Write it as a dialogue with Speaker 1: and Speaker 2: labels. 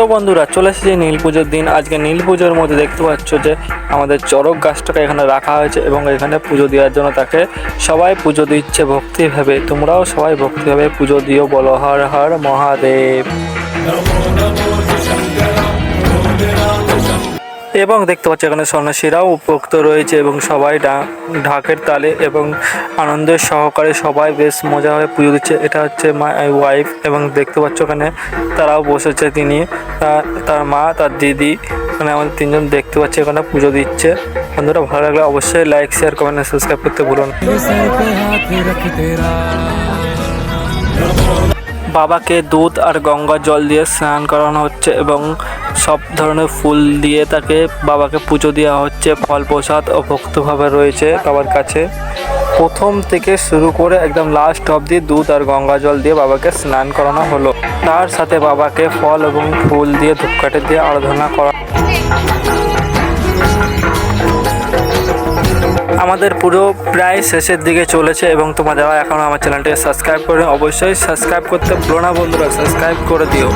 Speaker 1: তো বন্ধুরা, চলে এসেছে নীল পুজোর দিন। আজকে নীল পুজোর মধ্যে দেখতে পাচ্ছ যে, আমাদের চরক গাছটাকে এখানে রাখা হয়েছে এবং এখানে পুজো দেওয়ার জন্য তাকে সবাই পুজো দিচ্ছে ভক্তিভাবে। তোমরাও সবাই ভক্তিভাবে পুজো দিও বলো। হর হর মহাদেব। এবং দেখতে পাচ্ছি এখানে সন্ন্যাসীরাও উপভোক্ত রয়েছে এবং সবাই ঢাকের তালে এবং আনন্দের সহকারে সবাই বেশ মজা হয়ে পুজো দিচ্ছে এটা হচ্ছে মাই ওয়াইফ এবং দেখতে পাচ্ছ ওখানে তারাও বসেছে তিনি তার মা, তার দিদি মানে আমাদের তিনজন দেখতে পাচ্ছি এখানে পুজো দিচ্ছে বন্ধুরা, ভালো লাগলে অবশ্যই লাইক শেয়ার কমেন্ট সাবস্ক্রাইব করতে ভুলুন না। বাবাকে দুধ আর গঙ্গা জল দিয়ে স্নান করানো হচ্ছে এবং সব ধরনের ফুল দিয়ে তাকে বাবাকে পুজো দেওয়া হচ্ছে। ফল প্রসাদ ও ভক্তভাবে রয়েছে বাবার কাছে। প্রথম থেকে শুরু করে একদম লাস্ট অবধি দুধ আর গঙ্গা জল দিয়ে বাবাকে স্নান করানো হলো। তার সাথে বাবাকে ফল এবং ফুল দিয়ে ধূপকাঠি দিয়ে আরাধনা করা আমাদের পুরো প্রায় শেষের দিকে চলেছে এবং তোমরা যারা এখনও আমার চ্যানেলটিকে সাবস্ক্রাইব করে অবশ্যই সাবস্ক্রাইব করতে ভুলো না বন্ধুরা সাবস্ক্রাইব করে দিও।